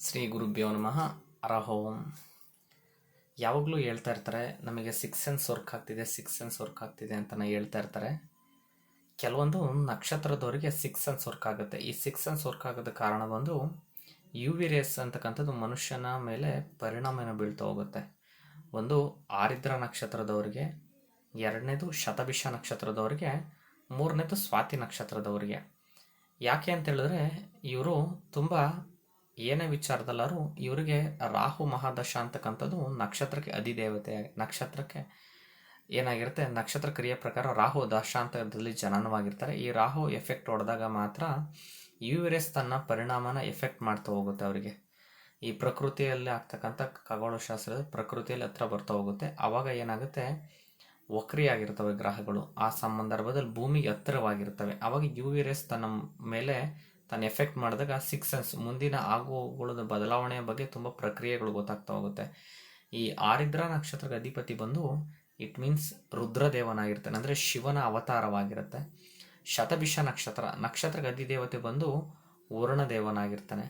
ಶ್ರೀ ಗುರುಭ್ಯೋ ನಮಃ. ಅರಹೋಂ. ಯಾವಾಗಲೂ ಹೇಳ್ತಾ ಇರ್ತಾರೆ, ನಮಗೆ ಸಿಕ್ಸ್ ಸೆನ್ಸ್ ವರ್ಕ್ ಆಗ್ತಿದೆ ಸಿಕ್ಸ್ ಸೆನ್ಸ್ ವರ್ಕ್ ಆಗ್ತಿದೆ ಅಂತ ಹೇಳ್ತಾ ಇರ್ತಾರೆ. ಕೆಲವೊಂದು ನಕ್ಷತ್ರದವರಿಗೆ ಸಿಕ್ಸ್ ಸೆನ್ಸ್ ವರ್ಕ್ ಆಗುತ್ತೆ. ಈ ಸಿಕ್ಸ್ ಸೆನ್ಸ್ ವರ್ಕ್ ಆಗೋದ ಕಾರಣ ಬಂದು ಯು ವಿ ರೇಸ್ ಅಂತಕ್ಕಂಥದ್ದು ಮನುಷ್ಯನ ಮೇಲೆ ಪರಿಣಾಮನ ಬೀಳ್ತಾ ಹೋಗುತ್ತೆ. ಒಂದು ಆರಿದ್ರ ನಕ್ಷತ್ರದವರಿಗೆ, ಎರಡನೇದು ಶತಭಿಷ ನಕ್ಷತ್ರದವರಿಗೆ, ಮೂರನೇದು ಸ್ವಾತಿ ನಕ್ಷತ್ರದವರಿಗೆ. ಯಾಕೆ ಅಂತ ಹೇಳಿದ್ರೆ, ಇವರು ತುಂಬ ಏನೇ ವಿಚಾರದಲ್ಲರೂ ಇವರಿಗೆ ರಾಹು ಮಹಾದಶ ಅಂತಕ್ಕಂಥದ್ದು ನಕ್ಷತ್ರಕ್ಕೆ ಅಧಿದೇವತೆ ನಕ್ಷತ್ರಕ್ಕೆ ಏನಾಗಿರುತ್ತೆ? ನಕ್ಷತ್ರ ಕ್ರಿಯೆ ಪ್ರಕಾರ ರಾಹು ದಶಾಂತದಲ್ಲಿ ಜನನವಾಗಿರ್ತಾರೆ. ಈ ರಾಹು ಎಫೆಕ್ಟ್ ಹೊಡೆದಾಗ ಮಾತ್ರ ಯುವಿರೆಸ್ ತನ್ನ ಪರಿಣಾಮನ ಎಫೆಕ್ಟ್ ಮಾಡ್ತಾ ಹೋಗುತ್ತೆ ಅವರಿಗೆ. ಈ ಪ್ರಕೃತಿಯಲ್ಲಿ ಆಗ್ತಕ್ಕಂಥ ಖಗೋಳಶಾಸ್ತ್ರದ ಪ್ರಕೃತಿಯಲ್ಲಿ ಹತ್ರ ಬರ್ತಾ ಹೋಗುತ್ತೆ. ಆವಾಗ ಏನಾಗುತ್ತೆ? ವಕ್ರಿಯಾಗಿರ್ತವೆ ಗ್ರಹಗಳು. ಆ ಸಂದರ್ಭದಲ್ಲಿ ಭೂಮಿಗೆ ಹತ್ತಿರವಾಗಿರ್ತವೆ. ಆವಾಗ ಯು ವಿ ರೇಸ್ ತನ್ನ ಮೇಲೆ ತನ್ನ ಎಫೆಕ್ಟ್ ಮಾಡಿದಾಗ ಸಿಕ್ಸ್ ಮುಂದಿನ ಆಗುಗಳ ಬದಲಾವಣೆಯ ಬಗ್ಗೆ ತುಂಬ ಪ್ರಕ್ರಿಯೆಗಳು ಗೊತ್ತಾಗ್ತಾ ಹೋಗುತ್ತೆ. ಈ ಆರಿದ್ರ ನಕ್ಷತ್ರದ ಅಧಿಪತಿ ಬಂದು ಇಟ್ ಮೀನ್ಸ್ ರುದ್ರದೇವನಾಗಿರ್ತಾನೆ, ಅಂದರೆ ಶಿವನ ಅವತಾರವಾಗಿರುತ್ತೆ. ಶತಭಿಷ ನಕ್ಷತ್ರ ನಕ್ಷತ್ರದ ಅಧಿದೇವತೆ ಬಂದು ವರುಣ ದೇವನಾಗಿರ್ತಾನೆ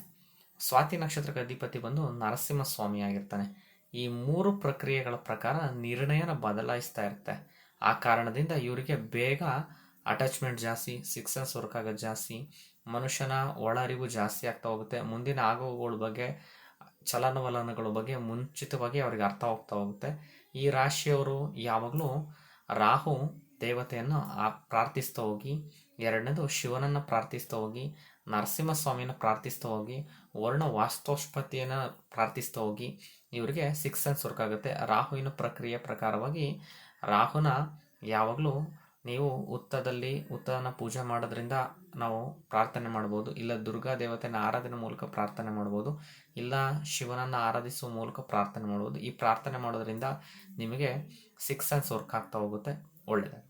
ಸ್ವಾತಿ ನಕ್ಷತ್ರಕ್ಕೆ ಅಧಿಪತಿ ಬಂದು ನರಸಿಂಹ ಸ್ವಾಮಿ ಆಗಿರ್ತಾನೆ ಈ ಮೂರು ಪ್ರಕ್ರಿಯೆಗಳ ಪ್ರಕಾರ ನಿರ್ಣಯನ ಬದಲಾಯಿಸ್ತಾ ಇರುತ್ತೆ. ಆ ಕಾರಣದಿಂದ ಇವರಿಗೆ ಬೇಗ ಅಟ್ಯಾಚ್ಮೆಂಟ್ ಜಾಸ್ತಿ ಸಿಕ್ಸನ್ಸ್ ವರ್ಕ್ ಆಗೋದು ಜಾಸ್ತಿ, ಮನುಷ್ಯನ ಒಳ ಅರಿವು ಜಾಸ್ತಿ ಆಗ್ತಾ ಹೋಗುತ್ತೆ. ಮುಂದಿನ ಆಗೋಗಳ ಬಗ್ಗೆ, ಚಲನವಲನಗಳ ಬಗ್ಗೆ ಮುಂಚಿತವಾಗಿ ಅವರಿಗೆ ಅರ್ಥ ಹೋಗ್ತಾ ಹೋಗುತ್ತೆ. ಈ ರಾಶಿಯವರು ಯಾವಾಗಲೂ ರಾಹು ದೇವತೆಯನ್ನು ಪ್ರಾರ್ಥಿಸ್ತಾ ಹೋಗಿ, ಎರಡನೇದು ಶಿವನನ್ನು ಪ್ರಾರ್ಥಿಸ್ತಾ ಹೋಗಿ, ನರಸಿಂಹಸ್ವಾಮಿಯನ್ನು ಪ್ರಾರ್ಥಿಸ್ತಾ ಹೋಗಿ, ವರ್ಣ ವಾಸ್ತೋಷ್ಪತಿಯನ್ನು ಪ್ರಾರ್ಥಿಸ್ತಾ ಹೋಗಿ, ಇವರಿಗೆ ಸಿಕ್ಸ್ ಸೆನ್ಸ್ ವರ್ಕ್ ಆಗುತ್ತೆ. ರಾಹುವಿನ ಪ್ರಕ್ರಿಯೆ ಪ್ರಕಾರವಾಗಿ ರಾಹುನ ಯಾವಾಗಲೂ ನೀವು ಹುತ್ತದಲ್ಲಿ ಉತ್ತನ ಪೂಜೆ ಮಾಡೋದ್ರಿಂದ ನಾವು ಪ್ರಾರ್ಥನೆ ಮಾಡ್ಬೋದು. ಇಲ್ಲ ದುರ್ಗಾ ದೇವತೆನ ಆರಾಧನೆ ಮೂಲಕ ಪ್ರಾರ್ಥನೆ ಮಾಡ್ಬೋದು. ಇಲ್ಲ ಶಿವನನ್ನು ಆರಾಧಿಸುವ ಮೂಲಕ ಪ್ರಾರ್ಥನೆ ಮಾಡ್ಬೋದು. ಈ ಪ್ರಾರ್ಥನೆ ಮಾಡೋದ್ರಿಂದ ನಿಮಗೆ ಸಿಕ್ಸ್ ಸೆನ್ಸ್ ವರ್ಕ್ ಆಗ್ತಾ ಹೋಗುತ್ತೆ. ಒಳ್ಳೆಯದು